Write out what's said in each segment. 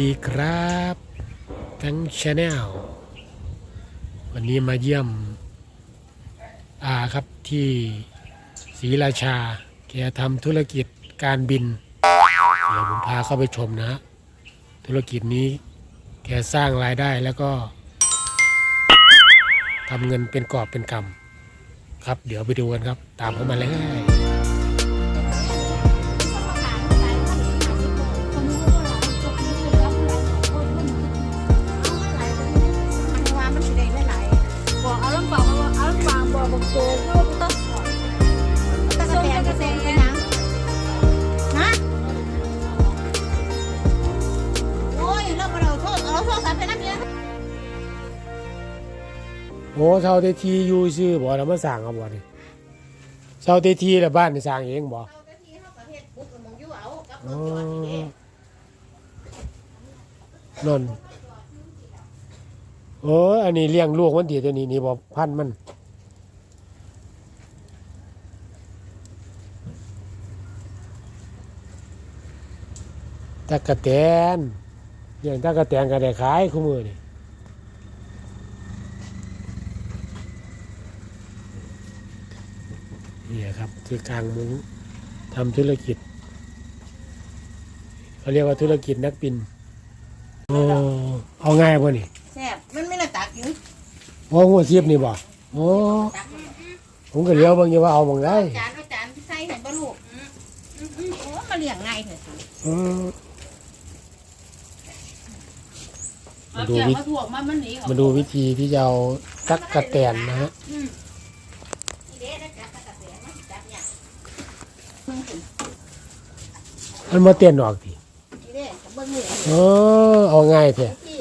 ดีครับทั้งชาแนลวันนี้มาเยี่ยมอาครับที่ศรีราชา แกทำธุรกิจการบิน เดี๋ยวผมพาเข้าไปชมนะ ธุรกิจนี้แกสร้างรายได้แล้วก็ทำเงินเป็นกอบเป็นกำครับ เดี๋ยวไปดูกันครับ ตามเข้ามาเลย โอ้เช่าเตทีอยู่ซื้อบ่แล้วมาสร้างเอาบ่นี่เช่าเตทีแล้วบ้านนี่สร้างเองบ่อ๋อนนโอ้ยอันนี้เลี้ยงลูกมันดีตัวนี้นี่บ่พันธุ์มัน ตะกะแตนอย่างตะกะแตนก็ได้ขายคู่มือนี่ นี่ครับ คือกลางมุ้งทำธุรกิจเขาเรียกว่าธุรกิจนักบินโอ้เอาง่ายป่ะนี่แซ่บมันไม่ได้ตักอยู่โอ้หัวเสียบนี่บ่โอ้ผมก็เลี้ยวเบางอย่างว่าเอาบางได้จานเอาจานใส่ให้บ่ลูกโอ้มาเลี้ยงง่ายเถอะอืมเอาเกี่ยวมาถ่วงมันมันหนีออกมาดูวิธีที่จะเอาตักกะแตนนะฮะ นี่เด้นะจ๊ะตะกะเสียมาจับเนี่ย มันมาเต้นออกทีนี่เด้กับเบิ่งนี่เออเอาง่ายแท้ที่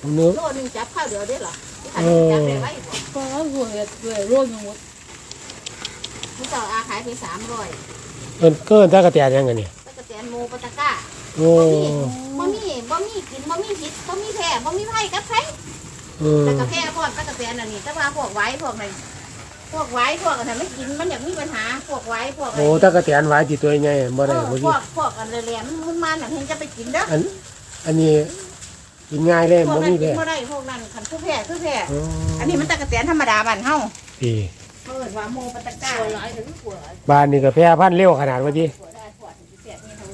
ผมนึกโลนึงจับข้าวเดียวได้เหรอที่อันเอนี้อจับได้ไว้ก็รวยรวยร่วงหมดผู้เจ้าอาขายไปสามร้อยเอิ้นเกินตากระแตนยังไงเนี่ยตะกะแตนโมปะตะก้าโอ้บ่มีบ่มีกินบ่มีพิษบ่มีแพ้บ่มีไผ่กับไผ่เออตะกะแพ้พวกตะกะแตนอันนี้แต่ว่าพวกไว้พวกอะไร พวกไว้พวกอะไรไม่กินมันอยากมีปัญหาพวกไว้พวกอะไรโอ้ตากระแตนไว้ที่ตัวใหญ่บ่ได้เออบ่พดีวกพวกอะไรแหลมมันมาหนังเห็นจะไปกินเด้ออัน อันนี้กินง่ายเลยพวบ่กนั้นมีกิแพ้นบ่ได้พวกนั้นขันผู้แพ้คือแพ้อ๋ออันนี้มันตะกะแตนธรรมดาบ้านเฮาดีเปิดว่าโมปะตะก้าตัวร้ายถึงปวดบ้านนี่ก็แพร่พันธุ์เร็วขนาดว่าติปวดได้ปวดถึงแพ้นี่เฮา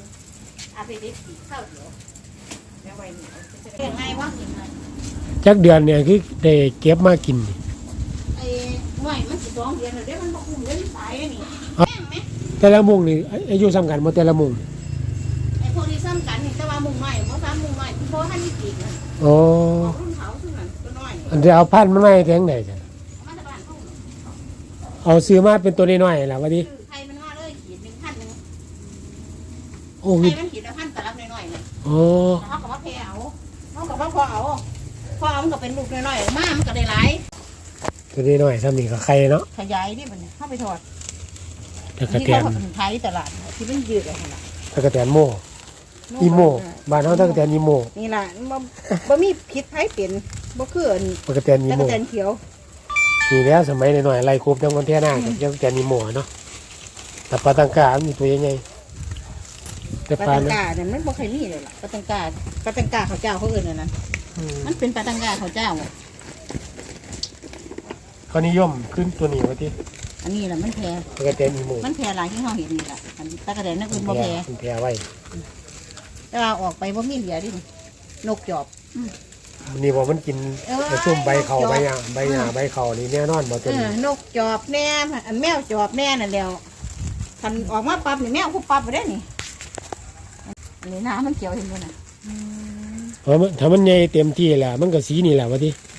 อาไปดิสีข้าวเดียวแล้วไว้นี่เรียกไงวะจักเดือนเนี่ยคือได้เก็บมากินนี่ไอ้หน่วยมัน สิสองเดือนแล้วเด้มันบ่คุ้มเด้มันตายแล้วนี่แม่งไหมแต่ละมุงนี่อายุซ้ำกันบ่แต่ละมุงไอ้พวกที่ซ้ำกันนี่แต่ว่ามุงน้อยบ่ซ้ำมุงน้อยเพราะท่านมีปีกนะโอ้ออกรุ่นเขาซึ่งนั่นตัวน้อยอันที่เอาพันธุ์มาไว้แทงไหนจ้ะมาจากบ้านเฮาเอาซื้อมาเป็นตัวน้อยๆล่ะว่าติคือใครมันว่าเลยขีดหนึ่งพันหนึ่งโอ้ใครยมันขีดละพันแต่รับน้อยๆน่ะโอ้เขาก็ว่าแพเอาเขาก็ว่าพอเอาพอเอามันก็เป็นลูกน้อยๆมามันก็ได้หลาย ตัวน้อยๆซ้ำนี่ก็ไข่เนาะขยายนี่มันเข้าไปถอดตากระที่แตเขานขายตลาดที่มันยืดอะไรล่ะตากระแตนโมอีโมบ้านเฮาตากระแตนอีโมนี่ล่ะบ่บ่มีพิษภัยเป็นบ่คืออันตากระแตนอีตะโมกะแตนเขียวนี่แล้วสมัยหน่อยๆไล่ครบทั้งคนแท่หน้ากับยังแต่นีโมเนาะแต่ปลาตังกามันมีตัวใหญ่ๆแต่ปลาปลาตังเนี่ยกาเนี่ยมันบ่เคยมีเลยล่ะปลาตังกาปลาตังกาเขาเจ้าเขาเอิ้นอันนั้นอืมมันเป็นปลาตังกาเขาเจ้า เขานิยมขึ้นตัวนี้ว่าที่อันนี้ล่ะมันแพรตะกะแตนอีโมมันแพรหลายที่เฮาเห็นนี่ล่ะอันตะกะแตนนักอื่นบ่แพแพรรมันแพรไว้แต่ว่าออกไปบ่มีเหลือดินกจอบ นี่บอกมันกินเออ กระซุ่มใบเขานกจอกใบหญ้าใบหญ้าใบเขานี่แน่นอนบ่เอตัวนี้อนกจอบแน่อันแมวจอบแน่นั่นแหล้วคันออกมาปั๊บนี่แมวผู้ปั๊บไปได้นี่อันนี้น้ำมันเขียวเห็นบ่น่ะเพราะมันถ้ามันใหญ่เต็มที่แหละมันก็สีนี่แหละว่าที่สีนี่หมด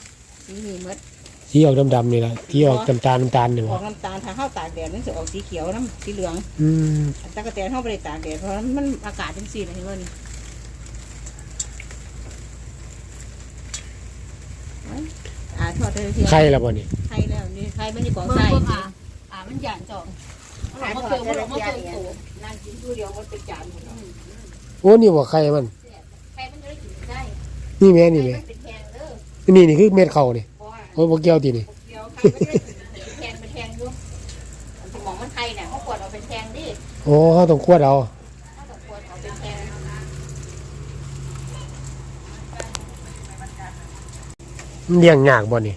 สีออกดำๆนี่แหละที่ออกน้ำตาลน้ำตาลนี่อบ่อกน้ำตาลถ้าเข้าตากแดดมันจะออกสีเขียวน้ำสีเหลืองอืมอันตะกะแตนเข้าไปในตากแดดเพราะมันอากาศจังซี่นะเห็นบ่นี่ไว้อ่าทอดได้เทียไข่ละบ่นี่ไข่แล้วนี่ไข่มันอยู่กองเบิ่งใส่เบิ่งอะอ่ามันหยาดจ่องเรามาเติมเรามาเติมตัวนั่งกินดูเดียวมันเป็นจานหมดแล้วโอ้นี่บ่ไข่มันไข่มันจะได้กินได้นี่แม่นี่แม่ไข่มันเป็นแทงเด้อนี่นี่คือเม็ดเขานี่เพราะว่า โอ้บ่เกี่ยวตินี่เดียวไข่มันจะได้กินเป็นแทงเป็นแทงอยู่อันที่มองมันไข่เนี่ยเขาขวดเอาเป็นแทงดิโอ้เขาต้องควดเอาเขาต้องขวดเอาเป็นแทงมันเลี้ยงยากบ่นี่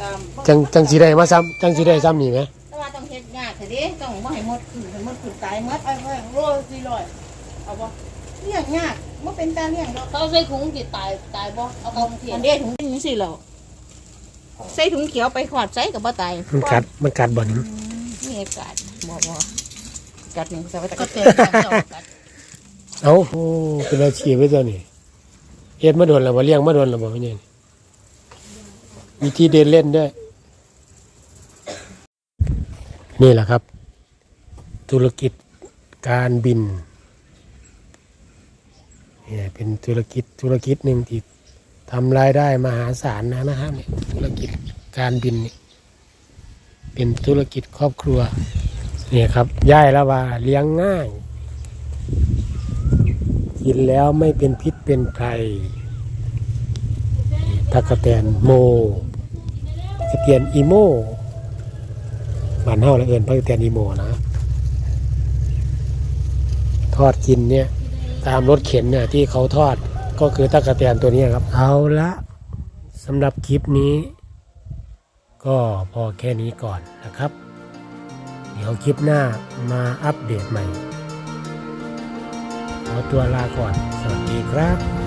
ตามจังจังสิได้มาซ้ำจังสิได้ซ้ำนี่ไหมแต่ว่าต้องเฮ็ดยากเถอะเดิต้องบ่ให้หมดขึ้นให้หมดขึ้นตายหมดไปไปโรยสี่ร้อยเอาบ่เลี้ยงยากบ่เป็นตาเลี้ยงดอกเขาใส่ถุงจิตตายตายบ่เอากองเทียอันนเด้ถุงจังซี่แล้ว ใส่ถุงเขียวไปขอดใส่ก็บ่ตายมันกัดมันกัดบ่นี่นี่อากาศบ่บ่กัดนี่ใส่ไว้ตะก็กัดเตือนกันเจ้ากันเอ้าโอ้เป็นอาชีพไว้ตัวนี้เฮ็ดมาโดนแล้วบ่เลี้ยงมาโดนแล้วบ่เนี่ยมีที่เดินเล่นด้วย นี่แหละครับ ธุรกิจการบินเนี่ยเป็นธุรกิจธุรกิจหนึ่งที่ ทำรายได้มหาศาลนะนะครับเนี่ยธุรกิจการบินนี่เป็นธุรกิจครอบครัวเนี่ยครับย่ายล้วว่าเลี้ยงง่าย กินแล้วไม่เป็นพิษเป็นภัยตะกะแตนโมตะเตียนอีโมบ้านเฮาละเอิญตะกะแตนอีโมนะ ทอดกินเนี่ย ตามรถเข็นเนี่ยที่เขาทอด ก็คือตะกะแตนตัวนี้ครับ เอาละสำหรับคลิปนี้ ก็พอแค่นี้ก่อนนะครับ เดี๋ยวคลิปหน้ามาอัปเดตใหม่ขอตัวลาก่อน สวัสดีครับ